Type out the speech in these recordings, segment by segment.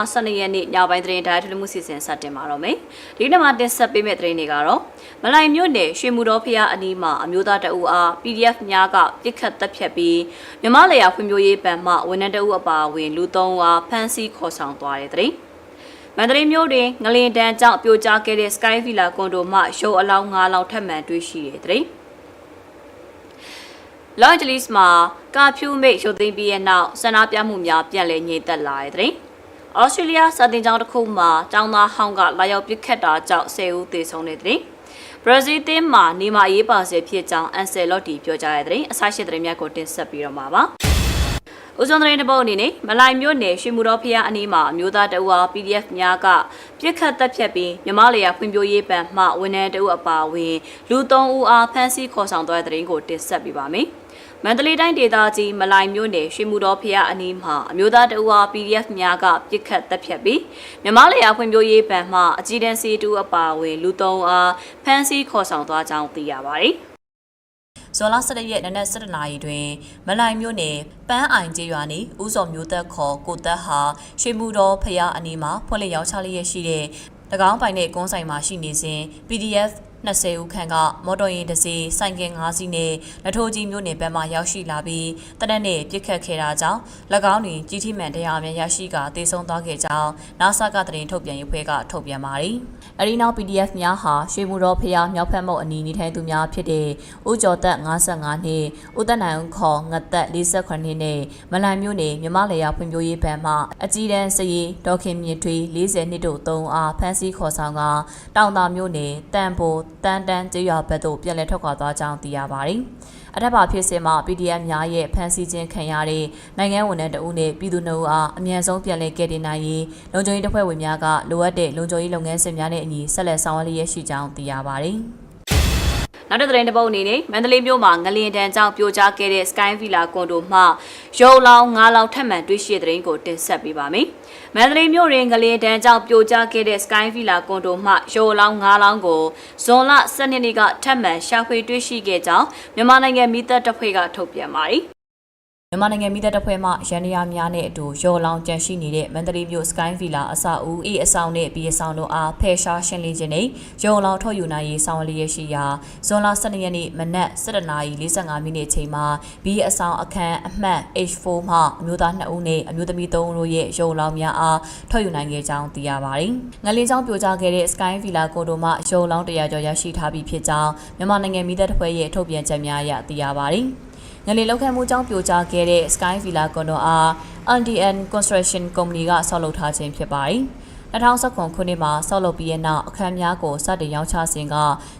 12ရက်နေ့ညပိုင်းသတင်းတိုင်းထလူမှုစီစဉ်စတင်ပါတော့မယ်။ဒီနေ့မှာတင်ဆက်ပေးမယ့်သတင်းတွေကတော့မလိုင်မြို့နယ်ရွှေမူတော်ဖျားအနီးမှာအမျိုးသားတအူအား PDF များကပြစ်ခတ်တပ်ဖြတ်ပြီးမြမလျာဖွံ့ဖြိုးရေးဘဏ်မှဝန်ထမ်းတအူအပါအဝင်လူ၃ဦးအားဖမ်းဆီးခေါ်ဆောင်သွားတဲ့သတင်း။မန္တလေးမြို့တွင်ငလင်တန်းကြောင့်ပြိုကျခဲ့တဲ့ Sky Villa ကွန်ဒိုမှရုပ်အလောင်း၅လောင်းထပ်မံတွေ့ရှိတဲ့သတင်း။ Los Angeles မှာကာဖြူမိတ်ရုပ်သိမ်းပြီးတဲ့နောက်ဆန္ဒပြမှုများပြန်လည်ငြိမ်သက်လာတဲ့တဲ့။ ဩစတြေးလျစာတင်ကျောင်းတစ်ခုမှာကျောင်းသားဟောင်းကလာရောက်ပစ်ခတ်တာကြောင့်၁၀ဦးသေဆုံးတဲ့တဲ့။ဘရာဇီးတင်းမှာနေမအရေးပါစေဖြစ်ကြောင်းအန်ဆယ်လော့တီပြောကြားတဲ့တဲ့အဆိုရှိတဲ့များကိုတင်ဆက်ပြီးတော့မှာပါ။ဦးစွန်သတင်းတပုတ်အနေနဲ့မလိုင်မြို့နယ်ရွှေမူတော်ဖျားအနီးမှာအမျိုးသားတအူအား PDF များကပြစ်ခတ်တပ်ဖြတ်ပြီးမြမလျာဖွံ့ဖြိုးရေးဘဏ်မှဝန်ထမ်းတအူအပါအဝင်လူ၃ဦးအားဖမ်းဆီးခေါ်ဆောင်သွားတဲ့တဲ့ကိုတင်ဆက်ပေးပါမယ်။ မန္တလေးတိုင်းဒေသကြီးမလိုင်မြို့နယ်ရွှေမူတော်ဖျားအနီးမှာအမျိုးသားတအူအား PDF များကပြစ်ခတ်တပ်ဖြတ်ပြီးမြမလျာဖွံ့ဖြိုးရေးဘဏ်မှအကြီးတန်းစီတူအပါအဝင်လူ၃အားဖမ်းဆီးခေါ်ဆောင်သွားကြောင်းသိရပါတယ်။ဇွန်လ17ရက်နနက်7:00နာရီတွင်မလိုင်မြို့နယ်ပန်းအိုင်ကျေးရွာနေဦးစော်မျိုးသက်ခေါ်ကိုသက်ဟာရွှေမူတော်ဖျားအနီးမှာဖွင့်လှစ်ရောင်းချလျက်ရှိတဲ့၎င်းပိုင်တဲ့ကုန်းဆိုင်မှာရှိနေစဉ် PDF 20ဦးခန့်ကမော်တော်ယာဉ်တစ်စီးစိုင်ကင်5စီးနဲ့လက်ထိုးကြီးမြို့နယ်ဘက်မှရောက်ရှိလာပြီးတနက်နေ့ပြစ်ခတ်ခဲ့တာကြောင့်၎င်းတွင်ကြီးထိမှန်တရားများရရှိကတေဆုံးသွားခဲ့ကြောင်း NASA ကတရင်ထုတ်ပြန်ရေးဖွဲ့ကထုတ်ပြန်ပါတယ်။အဲဒီနောက် PDF များဟာရွှေမူတော်ဖျားမြောက်ဖက်မုတ်အနီးနေထိုင်သူများဖြစ်တဲ့ဦးကျော်သက်55နှစ်ဦးသက်နိုင်ဦးခေါ်ငသက်48နှစ်နဲ့မလန်မျိုးနယ်မြမလေယာဖွံ့ဖြိုးရေးဘဏ်မှအကြီးတန်းစည်ဒေါခင်မြင့်ထွေး40နှစ်တို့3အားဖမ်းဆီးခေါ်ဆောင်ကတောင်တာမျိုးနယ်တန်ပိုတန်တန်ကျေးရွာဘက်သို့ပြန်လည်ထွက်ခွာသွားကြောင်းသိရပါတယ်။အထက်ပါဖြစ်စဉ်မှာ PDF များရဲ့ဖမ်းဆီးခြင်းခံရတဲ့နိုင်ငံဝန်ထမ်းတဦးနဲ့ပြည်သူနှုတ်အားအမြန်ဆုံးပြန်လည်ကယ်တင်နိုင်ရေးလုံခြုံရေးတပ်ဖွဲ့ဝင်များကလိုအပ်တဲ့လုံခြုံရေးလုပ်ငန်းစဉ်များနဲ့အညီဆက်လက်ဆောင်ရွက်လျက်ရှိကြောင်းသိရပါတယ်။ နောက်တစ်သတင်းတစ်ပုတ်အနေနဲ့မန္တလေးမြို့မှာငလျင်တန်းကြောင့်ပြိုကျခဲ့တဲ့ Sky Villa ကွန်ဒိုမှရုံလောင်း၅လောင်းထပ်မံတွေ့ရှိတဲ့သတင်းကိုတင်ဆက်ပေးပါမယ်။မန္တလေးမြို့တွင်ငလျင်တန်းကြောင့်ပြိုကျခဲ့တဲ့ Sky Villa ကွန်ဒိုမှရုံလောင်း၅လောင်းကိုဇွန်လ12ရက်နေ့ကထပ်မံရှာဖွေတွေ့ရှိခဲ့ကြောင်းမြန်မာနိုင်ငံမိသက်တပ်ဖွဲ့ကထုတ်ပြန်ပါတယ်။ မြန်မာနိုင်ငံမိသက်တပ်ဖွဲ့မှရန်နီယာများနဲ့အတူရော်လောင်ကြန့်ရှိနေတဲ့မန္တလေးမြို့ Sky Villa အဆောက်အဦအေးအဆောင်နဲ့ပြီးအဆောင်တို့အားဖယ်ရှားရှင်းလင်းခြင်းနဲ့ရော်လောင်ထုတ်ယူနိုင်ရေးဆောင်ရွက်လျက်ရှိရာဇွန်လ12ရက်နေ့မနက်7:45မိနစ်အချိန်မှာပြီးအဆောင်အခန်းအမှတ် H4 မှအမျိုးသား2ဦးနဲ့အမျိုးသမီး3ဦးတို့ရဲ့ရော်လောင်များအားထုတ်ယူနိုင်ခဲ့ကြောင်းသိရပါတယ်။ငလင်းချောင်းပြိုကျခဲ့တဲ့ Sky Villa ကိုတိုမှရော်လောင်100ကျော်ရရှိထားပြီးဖြစ်ကြောင်းမြန်မာနိုင်ငံမိသက်တပ်ဖွဲ့ရဲ့ထုတ်ပြန်ချက်များအရသိရပါတယ်။ ငလီလောက်ခတ်မှုကြောင့်ပြိုကျခဲ့တဲ့ Sky Villa ကွန်ဒိုအား NDN Construction Company ကဆောက်လုပ်ထားခြင်းဖြစ်ပါတယ်။2019ခုနှစ်မှာဆောက်လုပ်ပြီးတဲ့နောက်အခမ်းများကိုစတင်ရောင်းချစဉ်က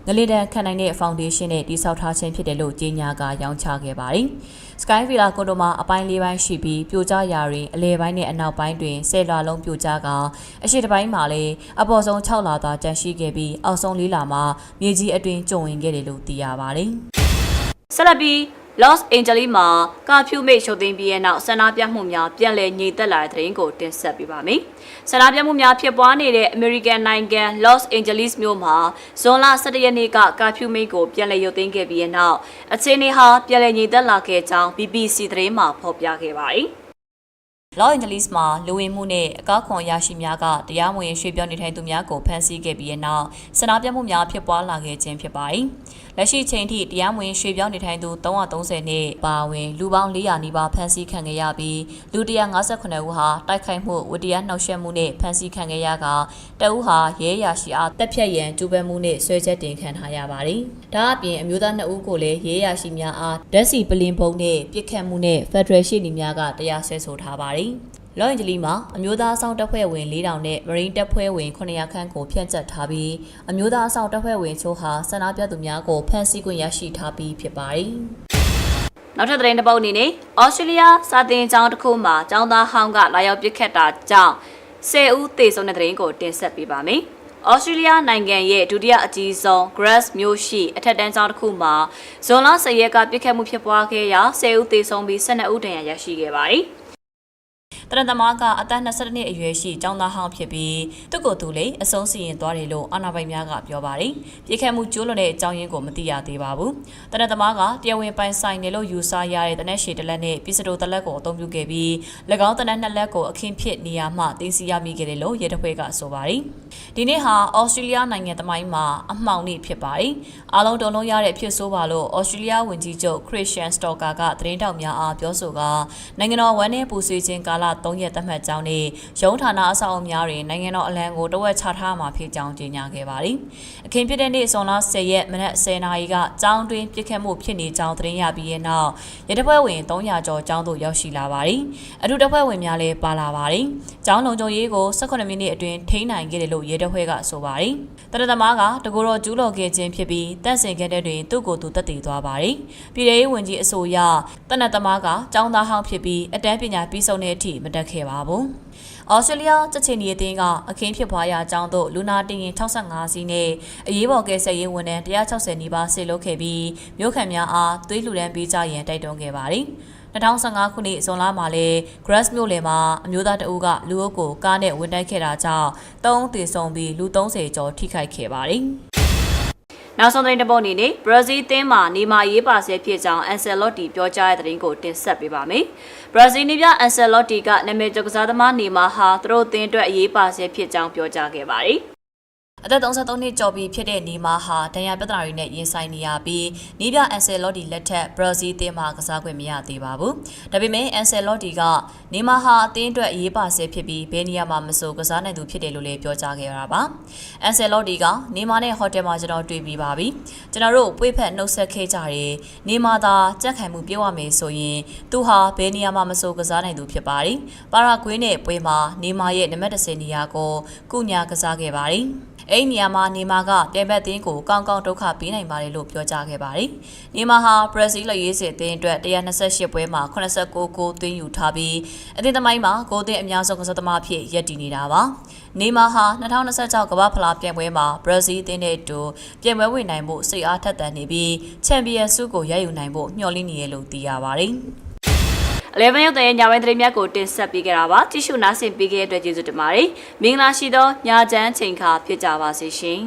ငလီတန်ခန့်နိုင်တဲ့ဖောင်ဒေးရှင်းနဲ့တိစောက်ထားခြင်းဖြစ်တယ်လို့ကြေညာကရောင်းချခဲ့ပါတယ်။ Sky Villa ကွန်ဒိုမှာအပိုင်း၄ပိုင်းရှိပြီးပြိုကျရာတွင်အလဲပိုင်းနဲ့အနောက်ပိုင်းတွင်ဆယ်လွာလုံးပြိုကျကအရှိတစ်ပိုင်းမှာလည်းအပေါ်ဆုံး6လာသာကျန်ရှိခဲ့ပြီးအောက်ဆုံး၄လာမှာမြေကြီးအတွင်းကျုံဝင်ခဲ့တယ်လို့သိရပါတယ်။ဆက်လက်ပြီး Los Angeles မှာကာဖြူမိတ်ရှုပ်သိမ်းပြီးတဲ့နောက်ဆန္ဒပြမှုများပြန်လည်ငြိမ်သက်လာတဲ့သတင်းကိုတင်ဆက်ပေးပါမယ်။ဆန္ဒပြမှုများဖြစ်ပွားနေတဲ့ American နိုင်ငံ Los Angeles မြို့မှာဇွန်လ17ရက်နေ့ကကာဖြူမိတ်ကိုပြန်လည်ရုပ်သိမ်းခဲ့ပြီးတဲ့နောက်အခြေအနေဟာပြန်လည်ငြိမ်သက်လာခဲ့ကြောင်း BBC သတင်းမှာဖော်ပြခဲ့ပါတယ်။ Los Angeles မှာလူဝင်မှုနဲ့အကောက်ခွန်ရရှိများကတရားမဝင်ရွှေ့ပြောင်းနေထိုင်သူများကိုဖမ်းဆီးခဲ့ပြီးတဲ့နောက်ဆန္ဒပြမှုများဖြစ်ပွားလာခဲ့ခြင်းဖြစ်ပါတယ်။လက်ရှိချိန်ထိတရားမဝင်ရွှေ့ပြောင်းနေထိုင်သူ330နဲ့ပါဝင်လူပေါင်း400နီးပါးဖမ်းဆီးခံခဲ့ရပြီးလူ158ဦးဟာတိုက်ခိုက်မှုဝတ္တရားနှောက်ယှက်မှုနဲ့ဖမ်းဆီးခံခဲ့ရကတအုပ်ဟာရဲရရှိအားတက်ဖြတ်ရန်ကြိုးပမ်းမှုနဲ့ဆွဲချက်တင်ခံထားရပါတယ်။ဒါအပြင်အမျိုးသား2ဦးကိုလည်းရဲရရှိများအားဓာတ်စီပလင်ပုံနဲ့ပြစ်ခတ်မှုနဲ့ဖက်ဒရယ်ရှိနေများကတရားစွဲဆိုထားပါတယ်။ လော့အန်ဂျလီမှာအမျိုးသားအဆောင်တပ်ဖွဲ့ဝင်4000နဲ့မရင်းတပ်ဖွဲ့ဝင်900ခန့်ကိုဖြန့်ကျက်ထားပြီးအမျိုးသားအဆောင်တပ်ဖွဲ့ဝင်ချို့ဟာဆန္ဒပြသူများကိုဖမ်းဆီးခွင့်ရရှိထားပြီးဖြစ်ပါတယ်။နောက်ထပ်သတင်းတစ်ပုဒ်အနေနဲ့ဩစတြေးလျစာတင်ကျောင်းတစ်ခုမှာကျောင်းသားဟောင်းကလာရောက်ပစ်ခတ်တာကြောင့်10ဦးသေဆုံးတဲ့သတင်းကိုတင်ဆက်ပေးပါမယ်။ဩစတြေးလျနိုင်ငံရဲ့ဒုတိယအကြီးဆုံး Grass မြို့ရှိအထက်တန်းကျောင်းတစ်ခုမှာဇွန်လ10ရက်ကပြစ်ခတ်မှုဖြစ်ပွားခဲ့ရာ10ဦးသေဆုံးပြီး12ဦးဒဏ်ရာရရှိခဲ့ပါတယ်။ တရတမားကအသက်22နှစ်အရွယ်ရှိကျောင်းသားဟောင်းဖြစ်ပြီးသူ့ကိုယ်သူလေးအဆုံးစီရင်သွားတယ်လို့အာဏာပိုင်များကပြောပါတယ်။ပြစ်ခတ်မှုကျိုးလွန်တဲ့အကြောင်းရင်းကိုမသိရသေးပါဘူး။တရတမားကတရားဝင်ပိုင်ဆိုင်တယ်လို့ယူဆရတဲ့တနက်ရှည်တစ်လက်နဲ့ပစ္စတိုတစ်လက်ကိုအသုံးပြုခဲ့ပြီး၎င်းတနက်နှစ်လက်ကိုအခင်းဖြစ်နေရာမှတင်စီရမိခဲ့တယ်လို့ရဲတပ်ဖွဲ့ကဆိုပါတယ်။ဒီနေ့ဟာဩစတြေးလျနိုင်ငံသမိုင်းမှာအမှောင်နေ့ဖြစ်ပါတယ်။အားလုံးတုံလုံးရတဲ့ဖြစ်ဆိုးပါလို့ဩစတြေးလျဝန်ကြီးချုပ်ခရစ်ရှန်စတော့ကာကသတင်းတောက်များအားပြောဆိုကနိုင်ငံတော်ဝန်내ပူဆွေးခြင်းကာလ3ရက်သတ်မှတ်ကြောင်းနဲ့ရုံးဌာနအဆောက်အအုံများတွင်နိုင်ငံတော်အလံကိုတဝက်ချထားမှာဖြစ်ကြောင်းကြေညာခဲ့ပါတယ်။အခင်းဖြစ်တဲ့နေ့ဇွန်လ10ရက်မနက်10:00နာရီကကျောင်းတွင်ပြစ်ခတ်မှုဖြစ်နေကြောင်းသတင်းရပြီးတဲ့နောက်ရဲတပ်ဖွဲ့ဝင်300ကျော်ကျောင်းသို့ရောက်ရှိလာပါတယ်။အထူးတပ်ဖွဲ့ဝင်များလည်းပါလာပါတယ်။ကျောင်းလုံခြုံရေးကို18မိနစ်အတွင်းထိန်းနိုင်ခဲ့တယ်လို့ရဲတပ်ဖွဲ့ကဆိုပါတယ်။တရသမားကတကူတော်ကျူးလော်ခဲ့ခြင်းဖြစ်ပြီးတန့်စင်ခဲ့တဲ့တွင်သူ့ကိုယ်သူတက်တည်သွားပါတယ်။ပြည်ထောင်ရေးဝန်ကြီးအဆိုအရတနတ်သမားကကျောင်းသားဟောင်းဖြစ်ပြီးအတန်းပညာပြီးဆုံးတဲ့အထိမတက်ခဲ့ပါဘူး။ဩစတြေးလျချက်ချင်းဒီအသင်းကအခင်းဖြစ်ပွားရာအကြောင်းသို့လူနာတင်ရင်65စီးနဲ့အရေးပေါ်ကယ်ဆယ်ရေးဝန်ထမ်း160နီးပါးဆေလွတ်ခဲ့ပြီးမြို့ခံများအားသွေးလှူဒန်းပေးကြရန်တိုက်တွန်းခဲ့ပါတယ်။2015ခုနှစ်ဇွန်လမှာလဲ Grass မြို့လယ်မှာအမျိုးသားတအုပ်ကလူအုပ်ကိုကားနဲ့ဝင်တိုက်ခဲ့တာကြောင့်၃ဦးသေဆုံးပြီးလူ30ကျော်ထိခိုက်ခဲ့ပါတယ်။ နောက်ဆုံးသတင်းတစ်ပုဒ်အနေနဲ့ဘရာဇီးအသင်းမှာနေမာရေးပါဆဲဖြစ်ကြောင်းအန်ဆယ်လော့တီပြောကြားတဲ့သတင်းကိုတင်ဆက်ပေးပါမယ်။ဘရာဇီးနေပြအန်ဆယ်လော့တီကနာမည်ကျော်ကစားသမားနေမာဟာသူတို့အသင်းအတွက်အရေးပါဆဲဖြစ်ကြောင်းပြောကြားခဲ့ပါတယ်။ အသက်33နှစ်ကျော်ပြီဖြစ်တဲ့နီမာဟာဒဏ်ရာပြဿနာတွေနဲ့ရင်ဆိုင်နေရပြီးနီးပြအန်ဆယ်လော့တီလက်ထက်ဘရာဇီးအသင်းမှာကစားခွင့်မရသေးပါဘူး။ဒါပေမဲ့အန်ဆယ်လော့တီကနီမာဟာအသင်းအတွက်အရေးပါဆဲဖြစ်ပြီးဘယ်နေရာမှာမဆိုကစားနိုင်သူဖြစ်တယ်လို့လည်းပြောကြားခဲ့ရတာပါ။အန်ဆယ်လော့တီကနီမာနဲ့ဟိုတယ်မှာကျွန်တော်တွေ့ပြီးပါပြီ။ကျွန်တော်တို့ပွေးဖက်နှုတ်ဆက်ခဲ့ကြတယ်။နီမာသာကြက်ခံမှုပြောရမယ်ဆိုရင်သူဟာဘယ်နေရာမှာမဆိုကစားနိုင်သူဖြစ်ပါတယ်။ပါရာဂွေးနဲ့ပွဲမှာနီမာရဲ့နံပါတ်10နေရာကိုကုညာကစားခဲ့ပါတယ်။အဲ့ဒီနေရာမှာနေမာကပြိုင်ဘက်သင်းကိုကောင်းကောင်းဒုက္ခပေးနိုင်ပါတယ်လို့ပြောကြားခဲ့ပါတယ်။နေမာဟာဘရာဇီးလက်ရေးစစ်အသင်းအတွက်128ပွဲမှာ89ဂိုးသွင်းယူထားပြီးအသင်းသမိုင်းမှာဂိုးသွင်းအများဆုံးကစားသမားဖြစ်ရပ်တည်နေတာပါ။နေမာဟာ2026ကမ္ဘာဖလားပြိုင်ပွဲမှာဘရာဇီးအသင်းနဲ့အတူပြိုင်ပွဲဝင်နိုင်ဖို့စိတ်အားထက်သန်နေပြီးချန်ပီယံဆုကိုရယူနိုင်ဖို့မျှော်လင့်နေရလို့သိရပါတယ်။ 11ရက်တည်းညပိုင်းသတင်းများကိုတင်ဆက်ပေးကြတာပါကြည့်ရှုနားဆင်ပေးခဲ့တဲ့အတွက်ကျေးဇူးတင်ပါတယ်မင်္ဂလာရှိသောညချမ်းချိန်ခါဖြစ်ကြပါစေရှင်